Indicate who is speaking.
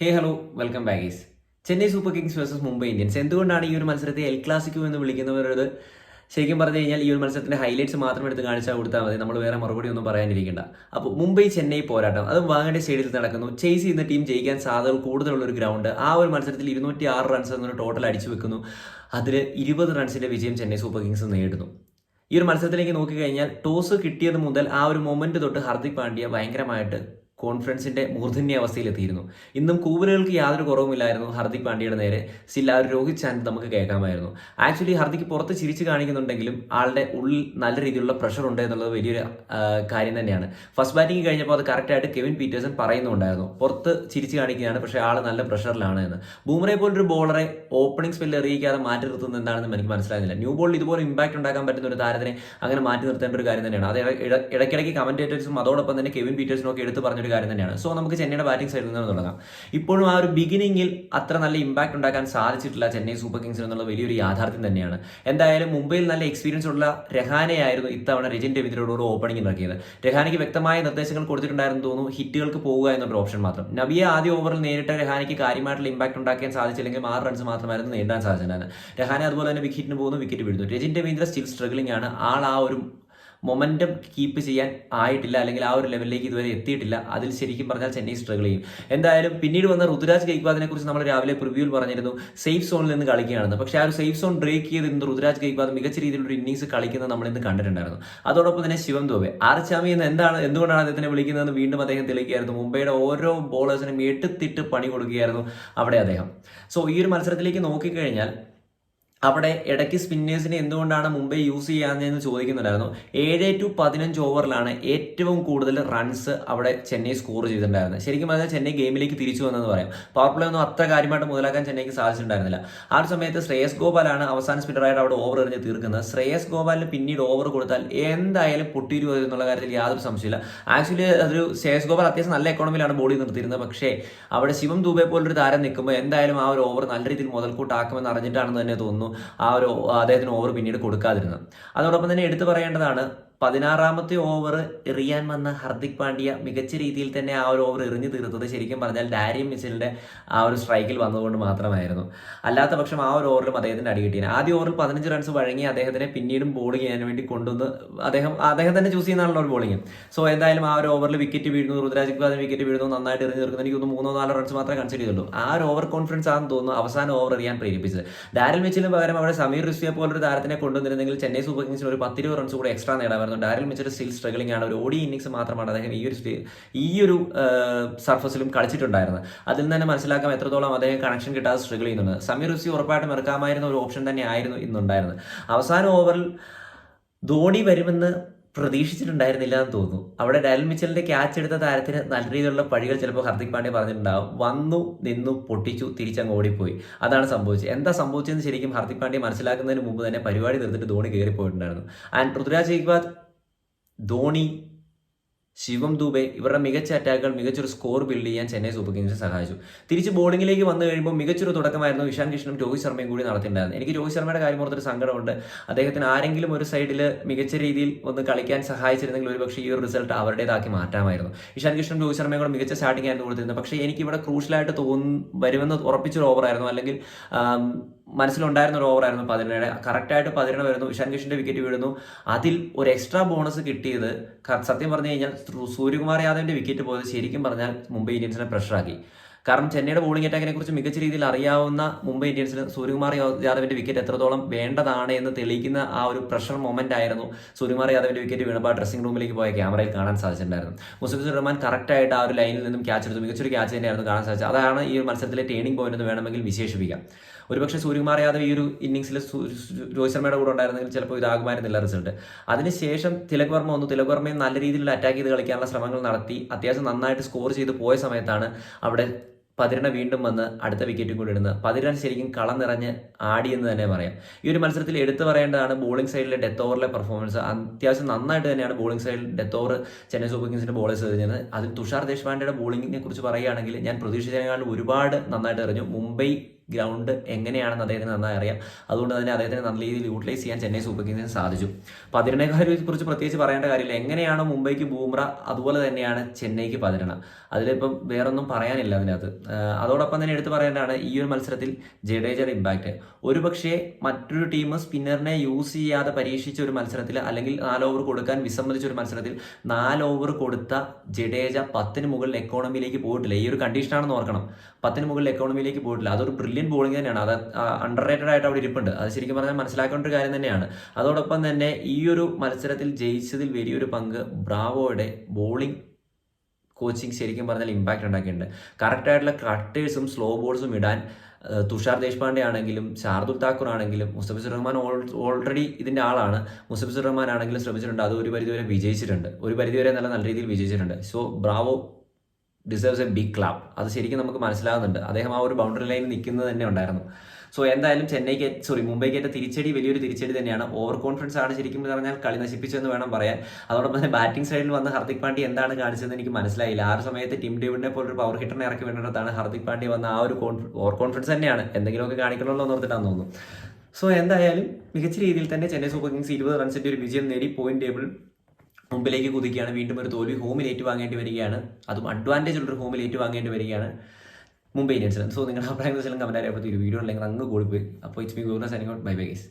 Speaker 1: ഹേ hello welcome ബാഗീസ് Chennai Super Kings versus Mumbai Indians എന്തുകൊണ്ടാണ് ഈ ഒരു മത്സരത്തെ എൽ ക്ലാസിക്കോ എന്ന് വിളിക്കുന്നവരോട് ശരിക്കും പറഞ്ഞു കഴിഞ്ഞാൽ ഈ ഒരു മത്സരത്തിന്റെ ഹൈലൈറ്റ്സ് മാത്രം എടുത്ത് കാണിച്ചാൽ കൊടുത്താൽ മതി. നമ്മൾ വേറെ മറുപടി ഒന്നും പറയാനിരിക്കേണ്ട. അപ്പോൾ മുംബൈ ചെന്നൈ പോരാട്ടം. അത് വാങ്ങേണ്ട സ്റ്റേഡിയത്തിൽ നടക്കുന്നു. ചേസ് ചെയ്യുന്ന ടീം ജയിക്കാൻ സാധ്യത കൂടുതലുള്ള ഒരു ഗ്രൗണ്ട് ആ ഒരു മത്സരത്തിൽ ഇരുന്നൂറ്റി ആറ് റൺസ് എന്നൊരു ടോട്ടൽ അടിച്ചു വെക്കുന്നു. അതിൽ ഇരുപത് റൺസിന്റെ വിജയം ചെന്നൈ സൂപ്പർ കിങ്സ് നേടുന്നു ഈ ഒരു മത്സരത്തിലേക്ക് നോക്കിക്കഴിഞ്ഞാൽ ടോസ് കിട്ടിയത് മുതൽ ആ ഒരു മൊമെന്റ് തൊട്ട് ഹർദിക് പാണ്ഡ്യ ഭയങ്കരമായിട്ട് കോൺഫിഡൻസിന്റെ മൂർധന്യ അവസ്ഥയിലെത്തിയിരുന്നു ഇന്നും കൂവലുകൾക്ക് യാതൊരു കുറവുമില്ലായിരുന്നു ഹർദിക് പാണ്ഡ്യയുടെ നേരെ. സ്റ്റിൽ ആ ഒരു രോഹിത് ചാൻഡ് നമുക്ക് കേൾക്കാമായിരുന്നു. ആക്ച്വലി ഹർദിക്ക് പുറത്ത് ചിരിച്ചു കാണിക്കുന്നുണ്ടെങ്കിലും ആളുടെ ഉള്ളിൽ നല്ല രീതിയിലുള്ള പ്രഷർ ഉണ്ട് എന്നുള്ളത് വലിയൊരു കാര്യം തന്നെയാണ്. ഫസ്റ്റ് ബാറ്റിംഗ് കഴിഞ്ഞപ്പോൾ അത് കറക്റ്റായിട്ട് കെവിൻ പീറ്റേഴ്സൺ പറയുന്നുണ്ടായിരുന്നു. പുറത്ത് ചിരിച്ച് കാണിക്കുകയാണ് പക്ഷേ ആൾ നല്ല പ്രഷറിലാണ് എന്ന്. ബൂമറെ പോലൊരു ബോളറെ ഓപ്പണിംഗ് സ്പെല്ല് എറിയിക്കാതെ മാറ്റി നിർത്തുന്നത് എന്താണെന്ന് എനിക്ക് മനസ്സിലാകുന്നില്ല. ന്യൂ ബോളിൽ ഇതുപോലെ ഇമ്പാക്ട് ഉണ്ടാക്കാൻ പറ്റുന്ന ഒരു താരത്തിനെ അങ്ങനെ മാറ്റി നിർത്തേണ്ട ഒരു കാര്യം തന്നെയാണ്. അത് ഇട- ഇട- ഇടയ്ക്കിടയ്ക്ക് കമന്റേറ്റേഴ്സും അതോടൊപ്പം തന്നെ കെവിൻ പീറ്റേഴ്സിനും ഒക്കെ എടുത്ത് പറഞ്ഞൊരു കാര്യം തന്നെയാണ്. സോ നമുക്ക് ചെന്നൈയുടെ ബാറ്റിംഗ് സൈഡിൽ നിന്ന് തുടങ്ങാം. ഇപ്പോഴും ആ ഒരു ബിഗിനിങ്ങിൽ അത്ര നല്ല ഇമ്പാക്ട് ഉണ്ടാക്കാൻ സാധിച്ചിട്ടില്ല ചെന്നൈ സൂപ്പർ കിങ്സിന് എന്നുള്ള വലിയൊരു യാഥാർത്ഥ്യം തന്നെയാണ്. എന്തായാലും മുംബൈയിൽ നല്ല എക്സ്പീരിയൻസ് ഉള്ള രഹാനെയായിരുന്നു ഇത്തവണ രജിൻ രവീന്ദ്രയോട് ഒരു ഓപ്പണിംഗ് ഇറക്കിയത്. രഹാനയ്ക്ക് വ്യക്തമായ നിർദ്ദേശങ്ങൾ കൊടുത്തിട്ടുണ്ടായിരുന്നു തോന്നുന്നു. ഹിറ്റുകൾക്ക് പോവുക എന്നൊരു ഓപ്ഷൻ മാത്രം. നബിയെ ആദ്യ ഓവറിൽ നേരിട്ട് രഹാനയ്ക്ക് കാര്യമായിട്ടുള്ള ഇമ്പാക്ട് ഉണ്ടാക്കാൻ സാധിച്ചില്ലെങ്കിൽ ആറ് റൺസ് മാത്രമായിരുന്നു നേടാൻ സാധിച്ചിട്ടുണ്ടായിരുന്നത് രഹാന അതുപോലെ തന്നെ വിക്കറ്റിന് പോകുന്നു വിക്കറ്റ് വീഴുന്നു. രജിൻ രവീന്ദ്ര സ്റ്റിൽ സ്ട്രഗ്ലിംഗ് ആണ്. ആൾ ആ ഒരു മൊമെന്റം കീപ്പ് ചെയ്യാൻ ആയിട്ടില്ല അല്ലെങ്കിൽ ആ ഒരു ലെവലിലേക്ക് ഇതുവരെ എത്തിയിട്ടില്ല. അതിൽ ശരിക്കും പറഞ്ഞാൽ ചെന്നൈ സ്ട്രഗിൾ ചെയ്യും. എന്തായാലും പിന്നീട് വന്ന ഋതുരാജ് ഗൈക്വാദിനെ കുറിച്ച് നമ്മൾ രാവിലെ പ്രിവ്യൂവിൽ പറഞ്ഞിരുന്നു. സേഫ് സോണിൽ നിന്ന് കളിക്കുകയാണെന്ന്. പക്ഷേ ആ ഒരു സേഫ് സോൺ ബ്രേക്ക് ചെയ്ത് ഇന്ന് ഋതുരാജ് ഗൈക്വാദ് മികച്ച രീതിയിലുള്ള ഇന്നിങ്സ് കളിക്കുന്നത് നമ്മൾ ഇന്ന് കണ്ടിട്ടുണ്ടായിരുന്നു. അതോടൊപ്പം തന്നെ ശിവം ദോബെ ആർച്ചാമി എന്ന് എന്താണ് എന്തുകൊണ്ടാണ് അദ്ദേഹത്തിനെ വിളിക്കുന്നതെന്ന് വീണ്ടും അദ്ദേഹം തെളിയിക്കുകയായിരുന്നു. മുംബൈയുടെ ഓരോ ബോളേഴ്സിനും എട്ടുത്തിട്ട് പണി കൊടുക്കുകയായിരുന്നു അവിടെ അദ്ദേഹം. സോ ഈ ഒരു മത്സരത്തിലേക്ക് നോക്കിക്കഴിഞ്ഞാൽ അവിടെ ഇടയ്ക്ക് സ്പിന്നേഴ്സിനെ എന്തുകൊണ്ടാണ് മുംബൈ യൂസ് ചെയ്യാതെന്ന് ചോദിക്കുന്നുണ്ടായിരുന്നു. ഏഴ് ടു പതിനഞ്ച് ഓവറിലാണ് ഏറ്റവും കൂടുതൽ റൺസ് അവിടെ ചെന്നൈ സ്കോർ ചെയ്തിട്ടുണ്ടായിരുന്നത്. ശരിക്കും പറഞ്ഞാൽ ചെന്നൈ ഗെയിമിലേക്ക് തിരിച്ചു വന്നെന്ന് പറയാം. പവർ പ്ലേ ഒന്നും അത്ര കാര്യമായിട്ട് മുതലാക്കാൻ ചെന്നൈക്ക് സാധിച്ചിട്ടുണ്ടായിരുന്നില്ല. ആ സമയത്ത് ശ്രേയസ് ഗോപാലാണ് അവസാന സ്പിന്നറായിട്ട് അവിടെ ഓവർ എറിഞ്ഞ് തീർക്കുന്നത്. ശ്രേയസ് ഗോപാലിന് പിന്നീട് ഓവർ കൊടുത്താൽ എന്തായാലും പൊട്ടിരു എന്നുള്ള കാര്യത്തിൽ യാതൊരു സംശയമില്ല ആക്ച്വലി അതൊരു ശ്രേയസ് ഗോപാൽ അത്യാവശ്യം നല്ല എക്കോണമിയിലാണ് ബോളി നിർത്തിയിരുന്നത്. പക്ഷേ അവിടെ ശിവം ദൂബെ പോലൊരു താരം നിൽക്കുമ്പോൾ എന്തായാലും ആ ഒരു ഓവർ നല്ല രീതിയിൽ മുതൽക്കൂട്ടാക്കുമെന്ന് അറിഞ്ഞിട്ടാണെന്ന് തന്നെ തോന്നുന്നു. ആ ഒരു അദ്ദേഹത്തിന് ഓവർ പിന്നീട് കൊടുക്കാതിരുന്നത്. അതോടൊപ്പം തന്നെ എടുത്തു പറയേണ്ടതാണ് പതിനാറാമത്തെ ഓവർ എറിയാൻ വന്ന ഹർദിക് പാണ്ഡ്യ മികച്ച രീതിയിൽ തന്നെ ആ ഒരു ഓവർ എറിഞ്ഞു തീർത്തത് ശരിക്കും പറഞ്ഞാൽ ഡാരിയം മിസിലിന്റെ ആ ഒരു സ്ട്രൈക്കിൽ വന്നതുകൊണ്ട് മാത്രമായിരുന്നു. അല്ലാത്ത പക്ഷം ആ ഒരു ഓവറിലും അദ്ദേഹത്തിന് അടി കിട്ടിയത് ആദ്യ ഓവറിൽ പതിനഞ്ച് റൺസ് വഴങ്ങി അദ്ദേഹത്തിനെ പിന്നീടും ബോളിംഗ് ചെയ്യാൻ വേണ്ടി കൊണ്ടുവന്ന് അദ്ദേഹം അദ്ദേഹം തന്നെ ചൂസ് ചെയ്യുന്നതാണല്ലോ ഒരു ബോളിംഗ് സോ എന്തായാലും ആ ഒരു ഓവറിൽ വിക്കറ്റ് വീഴുന്നു. ഋതുരാജ് അതിന് വിക്കറ്റ് വീഴുന്നു. നന്നായിട്ട് എറിഞ്ഞു തീർക്കുന്നു. എനിക്ക് തോന്നുന്നു മൂന്നോ നാലോ റൺസ് മാത്രമേ കൺസിഡർ ചെയ്തുള്ളൂ. ആ ഒരു ഓവർ കോൺഫിഡൻസ് ആണെന്ന് തോന്നുന്നു അവസാന ഓവർ എറിയാൻ പ്രേരിപ്പിച്ചത്. ഡാരൽ മിച്ചിലും പകരം അവിടെ സമീർ റിസ്വിയെ പോലൊരു താരത്തിനെ കൊണ്ടുവന്നിരുന്നെങ്കിൽ ചെന്നൈ സൂപ്പർ കിങ്സിന് ഒരു പത്തിരുപത് റൺസ് കൂടെ എക്സ്ട്രാ നേടാമായിരുന്നു ഡാരിൽ മിച്ചർ സ്റ്റിൽ സ്ട്രഗിളിംഗ് ആണ്. ഒരു ഓടി ഇന്നിങ്സ് മാത്രമാണ് അദ്ദേഹം ഈ ഒരു ഈ ഒരു സർഫസിലും കളിച്ചിട്ടുണ്ടായിരുന്നത്. അതിൽ നിന്ന് തന്നെ മനസ്സിലാക്കാം എത്രത്തോളം അദ്ദേഹം കണക്ഷൻ കിട്ടാതെ സ്ട്രഗിൾ ചെയ്യുന്നുണ്ട്. സമീർ റുസി ഉറപ്പായിട്ടും ഇറക്കാമായിരുന്ന ഒരു ഓപ്ഷൻ തന്നെ ആയിരുന്നു ഇന്നുണ്ടായിരുന്നത്. അവസാന ഓവറിൽ ധോണി വരുമെന്ന് പ്രതീക്ഷിച്ചിട്ടുണ്ടായിരുന്നില്ല എന്ന് തോന്നുന്നു. അവിടെ ഡയൽ മിച്ചലിന്റെ ക്യാച്ച് എടുത്ത താരത്തിന് നല്ല രീതിയിലുള്ള പഴികൾ ചിലപ്പോൾ ഹർദിക് പാണ്ഡ്യ പറഞ്ഞിട്ടുണ്ടാവും. വന്നു നിന്നു പൊട്ടിച്ചു തിരിച്ചങ്ങ് ഓടിപ്പോയി. അതാണ് സംഭവിച്ചത്. എന്താ സംഭവിച്ചതെന്ന് ശരിക്കും ഹർദിക് പാണ്ഡ്യ മനസ്സിലാക്കുന്നതിന് മുമ്പ് തന്നെ പരിപാടി തീർത്തിട്ട് ധോണി കയറിപ്പോയിട്ടുണ്ടായിരുന്നു ആൻഡ് പൃഥ്വിരാജ് ഗെയ്ക്വാദ് ധോണി ശിവം ദുബെ ഇവരുടെ മികച്ച അറ്റാക്കുകൾ മികച്ചൊരു സ്കോർ ബിൽഡ് ചെയ്യാൻ ചെന്നൈ സൂപ്പർ കിങ്സിനെ സഹായിച്ചു. തിരിച്ച് ബോളിംഗിലേക്ക് വന്നു കഴിയുമ്പോൾ മികച്ചൊരു തുടക്കമായിരുന്നു ഇഷാൻ കിഷനും രോഹിത് ശർമ്മയും കൂടി നടത്തിയിട്ടുണ്ടായിരുന്നു എനിക്ക് രോഹിത് ശർമ്മയുടെ കാര്യം ഓർത്തൊരു സങ്കടമുണ്ട്. അദ്ദേഹത്തിന് ആരെങ്കിലും ഒരു സൈഡിൽ മികച്ച രീതിയിൽ ഒന്ന് കളിക്കാൻ സഹായിച്ചിരുന്നെങ്കിൽ ഒരുപക്ഷെ ഈ ഒരു റിസൾട്ട് അവരുടേതാക്കി മാറ്റാമായിരുന്നു. ഇഷാൻ കിഷനും രോഹിത് ശർമ്മയും കൂടെ മികച്ച സ്റ്റാർട്ടിംഗ് ആയിരുന്നു കൊടുത്തിരുന്നത്. പക്ഷേ എനിക്ക് ഇവിടെ ക്രൂഷ്യലായിട്ട് തോന്നുന്നു വരുമെന്ന് ഉറപ്പിച്ചൊരു ഓവറായിരുന്നു അല്ലെങ്കിൽ മനസ്സിലുണ്ടായിരുന്ന ഒരു ഓവറായിരുന്നു പതിനേഴ്. കറക്റ്റായിട്ട് പതിനേഴ് വരുന്നു. ഇഷാൻ കിഷന്റെ വിക്കറ്റ് വീഴുന്നു. അതിൽ ഒരു എക്സ്ട്രാ ബോണസ് കിട്ടിയത് സത്യം പറഞ്ഞു കഴിഞ്ഞാൽ സൂര്യകുമാർ യാദവിന്റെ വിക്കറ്റ് പോയത് ശരിക്കും പറഞ്ഞാൽ മുംബൈ ഇന്ത്യൻസിനെ പ്രഷറാക്കി കാരണം ചെന്നൈയുടെ ബോളിംഗ് അറ്റാക്കിനെ കുറിച്ച് മികച്ച രീതിയിൽ അറിയാവുന്ന മുംബൈ ഇന്ത്യൻസിന് സൂര്യകുമാർ യാദവിന്റെ വിക്കറ്റ് എത്രത്തോളം വേണ്ടതാണ് എന്ന് തെളിയിക്കുന്ന ആ ഒരു പ്രഷർ മൊമെന്റ് ആയിരുന്നു സൂര്യകുമാർ യാദവിന്റെ വിക്കറ്റ് വീണപ്പോൾ ആ ഡ്രസ്സിംഗ് റൂമിലേക്ക് പോയ ക്യാമറയിൽ കാണാൻ സാധിച്ചിട്ടുണ്ടായിരുന്നു മുസ്ലിം റഹ്മാൻ കറക്റ്റായിട്ട് ആ ഒരു ലൈനിൽ നിന്നും ക്യാച്ച് എടുത്തു. മികച്ചൊരു ക്യാച്ച് തന്നെയായിരുന്നു കാണാൻ സാധിച്ചത്. അതാണ് ഈ മത്സരത്തിലെ ടേണിംഗ് പോയിന്റ് എന്ന് വേണമെങ്കിൽ വിശേഷിപ്പിക്കാം. ഒരുപക്ഷെ സൂര്യകുമാർ യാദവ് ഈ ഒരു ഇന്നിങ്സിൽ രോഹിത് ശർമ്മയുടെ കൂടെ ഉണ്ടായിരുന്നെങ്കിൽ ചിലപ്പോൾ ഇതാകുമായിരുന്നില്ല റിസൾട്ട്. അതിനുശേഷം തിലക് വർമ്മ വന്നു. തിലക് വർമ്മയും നല്ല രീതിയിലുള്ള അറ്റാക്ക് ചെയ്ത് കളിക്കാനുള്ള ശ്രമങ്ങൾ നടത്തി. അത്യാവശ്യം നന്നായിട്ട് സ്കോർ ചെയ്ത് പോയ സമയത്താണ് അവിടെ പതിരണ വീണ്ടും വന്ന് അടുത്ത വിക്കറ്റും കൂടി ഇടുന്നത്. പതിരൻ ശരിക്കും കളം നിറഞ്ഞ് ആടിയെന്ന് തന്നെ പറയാം. ഈ ഒരു മത്സരത്തിൽ എടുത്തു പറയേണ്ടതാണ് ബോളിംഗ് സൈഡിലെ ഡെത്ത് ഓവറിലെ പെർഫോമൻസ് അത്യാവശ്യം നന്നായിട്ട് തന്നെയാണ് ബോളിംഗ് സൈഡിൽ ഡെത്ത് ഓവർ ചെന്നൈ സൂപ്പർ കിങ്സിന്റെ ബോളേഴ്സ് എറിഞ്ഞത്. അതിൽ തുഷാർ ദേശ്പാണ്ഡെയുടെ ബോളിംഗിനെ കുറിച്ച് പറയുകയാണെങ്കിൽ ഞാൻ പ്രതീക്ഷിച്ചതിനേക്കാൾ ഒരുപാട് നന്നായിട്ട് എറിഞ്ഞു. മുംബൈ ഗ്രൗണ്ട് എങ്ങനെയാണെന്ന് അദ്ദേഹത്തിന് നന്നായി അറിയാം. അതുകൊണ്ട് തന്നെ അദ്ദേഹത്തിന് നല്ല രീതിയിൽ യൂട്ടിലൈസ് ചെയ്യാൻ ചെന്നൈ സൂപ്പർ കിങ്സിന് സാധിച്ചു. പതിരണെ കുറിച്ച് പ്രത്യേകിച്ച് പറയേണ്ട കാര്യമില്ല. എങ്ങനെയാണ് മുംബൈക്ക് ബൂമ്ര അതുപോലെ തന്നെയാണ് ചെന്നൈക്ക് പതിരണ? അതിലിപ്പം വേറൊന്നും പറയാനില്ല അതിനകത്ത്. അതോടൊപ്പം തന്നെ എടുത്തു പറയേണ്ടതാണ് ഈ ഒരു മത്സരത്തിൽ ജഡേജയുടെ ഇമ്പാക്റ്റ് ഒരുപക്ഷെ മറ്റൊരു ടീം സ്പിന്നറിനെ യൂസ് ചെയ്യാതെ പരീക്ഷിച്ച ഒരു മത്സരത്തിൽ അല്ലെങ്കിൽ നാല് ഓവർ കൊടുക്കാൻ വിസമ്മതിച്ച ഒരു മത്സരത്തിൽ നാല് ഓവർ കൊടുത്ത ജഡേജ പത്തിന് മുകളിൽ എക്കോണമിയിലേക്ക് പോയിട്ടില്ല. ഈ ഒരു കണ്ടീഷനാണെന്ന് ഓർക്കണം. പത്തിന് മുകളിൽ എക്കോണമിയിലേക്ക് പോയിട്ടില്ല. അതൊരു ബ്രില്യൻ ബോളിംഗ് തന്നെയാണ്. അത് അണ്ടർ റേറ്റഡ് ആയിട്ട് അവിടെ ഇരിപ്പുണ്ട്. അത് ശരിക്കും പറഞ്ഞാൽ മനസ്സിലാക്കേണ്ട ഒരു കാര്യം തന്നെയാണ്. അതോടൊപ്പം തന്നെ ഈ ഒരു മത്സരത്തിൽ ജയിച്ചതിൽ വലിയൊരു പങ്ക് ബ്രാവോയുടെ ബോളിംഗ് കോച്ചിങ് ശരിക്കും പറഞ്ഞാൽ ഇമ്പാക്റ്റ് ഉണ്ടാക്കിയിട്ടുണ്ട്. കറക്റ്റായിട്ടുള്ള കട്ടേഴ്സും സ്ലോ ബോൾസും ഇടാൻ തുഷാർ ദേശ്പാണ്ഡെ ആണെങ്കിലും ഷാർദുൽ താക്കൂർ ആണെങ്കിലും മുസ്തഫിസുർ റഹ്മാൻ ഓൾറെഡി ഇതിന്റെ ആളാണ്. മുസ്തഫിസുർ റഹ്മാൻ ആണെങ്കിലും ശ്രമിച്ചിട്ടുണ്ട്. അത് ഒരു പരിധിവരെ വിജയിച്ചിട്ടുണ്ട്. ഒരു പരിധിവരെ നല്ല നല്ല രീതിയിൽ വിജയിച്ചിട്ടുണ്ട്. So Bravo deserves a big clap അത് ശരിക്കും നമുക്ക് മനസ്സിലാകുന്നുണ്ട് അദ്ദേഹം ആ ഒരു ബൗണ്ടറി ലൈനിൽ നിൽക്കുന്നത് തന്നെ ഉണ്ടായിരുന്നു. സോ എന്തായാലും ചെന്നൈക്ക് സോറി മുംബൈക്ക് ഏറ്റ തിരിച്ചടി വലിയൊരു തിരിച്ചടി തന്നെയാണ്. ഓവർ കോൺഫിഡൻസ് ആണ് ശരിക്കും പറഞ്ഞാൽ കളി നശിപ്പിച്ചെന്ന് വേണം പറയാൻ. അതോടൊപ്പം തന്നെ ബാറ്റിംഗ് സൈഡിൽ വന്ന് ഹർദിക് പാണ്ഡ്യ എന്താണ് കാണിച്ചതെന്ന് എനിക്ക് മനസ്സിലായില്ല. ആ ഒരു സമയത്ത് ടിം ഡേവിഡിനെ പോലൊരു പവർ ഹിറ്ററിനെ ഇറക്കി വേണ്ടിയിട്ടാണ് ഹർദിക് പാണ്ഡ്യ വന്ന ആ ഒരു ഓവർ കോൺഫിഡൻസ് തന്നെയാണ്. എന്തെങ്കിലുമൊക്കെ കാണിക്കണമല്ലോ എന്ന് ഓർത്തിട്ടാന്ന് തോന്നുന്നു. സോ എന്തായാലും മികച്ച രീതിയിൽ തന്നെ ചെന്നൈ സൂപ്പർ കിങ്സ് ഇരുപത് റൺസിന്റെ ഒരു വിജയം നേടി. പോയിന്റ് ടേബിൾ മുമ്പിലേക്ക് കുതിക്കുകയാണ് വീണ്ടും ഒരു തോൽവി ഹോമിൽ ഏറ്റുവാങ്ങേണ്ടി വരികയാണ്. അതും അഡ്വാന്റേജ് ഉള്ളൊരു ഹോമിൽ ഏറ്റുവാങ്ങേണ്ടി വരികയാണ് മുംബൈ ഇന്ത്യൻസിന്. സോ നിങ്ങളുടെ അഭിപ്രായം വെച്ചാലും കമന്റ് അറിയപ്പോൾ വീഡിയോ ഉണ്ടെങ്കിൽ അങ്ങ് പോയി അപ്പോൾ it's me ഗൂർണ signing out bye bye guys